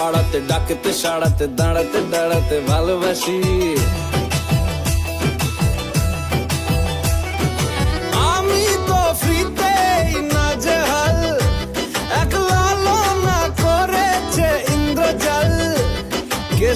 পাড়াতে ডাকেতে সাড়াতে দাঁড়াতে দাঁড়াতে ভালোবাসি। আমি তো লালনা করেছে কে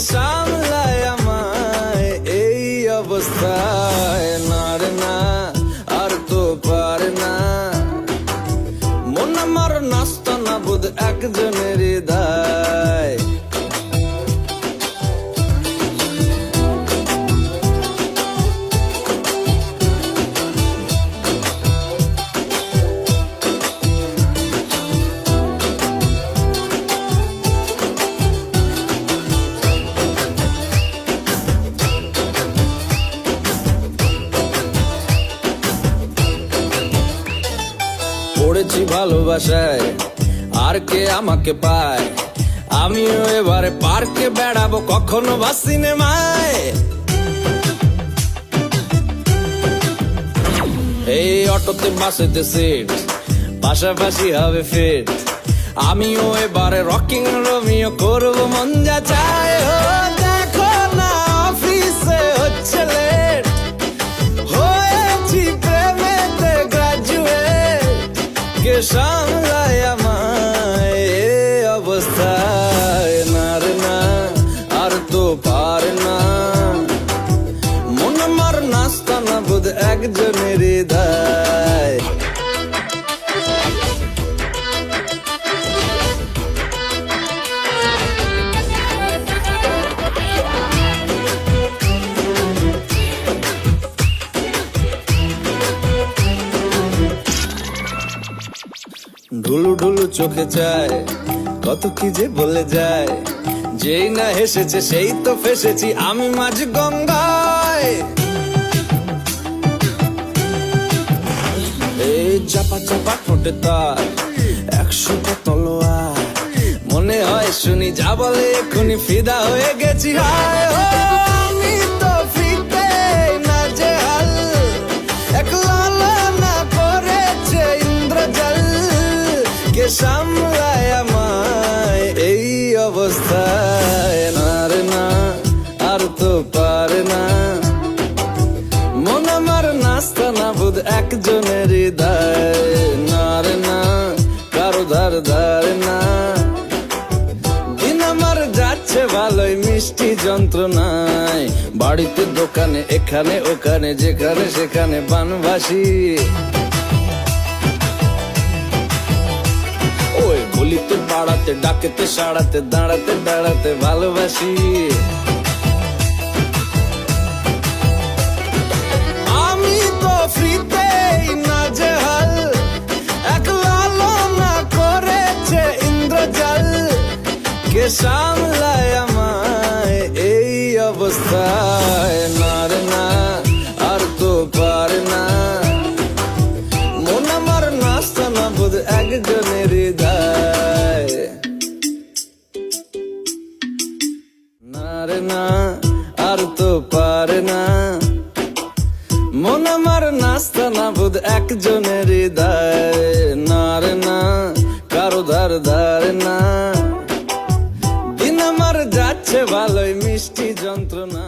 পড়েছি ভালোবাসায়। আর কে আমাকে পায়? আমিও এবারে পার্কে বেড়াবো কখনো বা সিনেমায়। এই অটোতে বাসেতে সিট, পাশাপাশি হবে ফিট। আমিও এবারে রকিং রোমিও করব, মন যা চায় সামলায় আমায় অবস্থায় না আর না। মন নাস্তা না বোধ একজনের হৃদয়। ঢুলু ঢুলু চোখে চায়, কত কি যে বলে যায়। যেই না হেসেছে, সেই তো ফেসেছি আমি মাঝ গঙ্গায়। এই চাপা চাপা ঠোঁটে তার একশো তলোয়ার। মনে হয় শুনি যা বলে এখনই ফিদা হয়ে গেছি, হায় বুধ একজনের হৃদয় না, কারও ধার ধার না। দিন আমার যাচ্ছে ভালোই, মিষ্টি যন্ত্রণায়। বাড়িতে, দোকানে, এখানে, ওখানে, যেখানে, সেখানে বানবাসী। ওই গলিতে, পাড়াতে, ডাকেতে, সাড়াতে, দাঁড়াতে দাঁড়াতে ভালোবাসি। সামলায় আমায় এই অবস্থায় না রে না আর তো পারে না মন আমার নাস্তা না বোধ একজনের হৃদয় না না আর তো পারে না মন আমার নাস্তা না বোধ একজনের হৃদয় না রে না কারও ধার ধার না আমার যাচ্ছে ভালোই মিষ্টি যন্ত্রণা।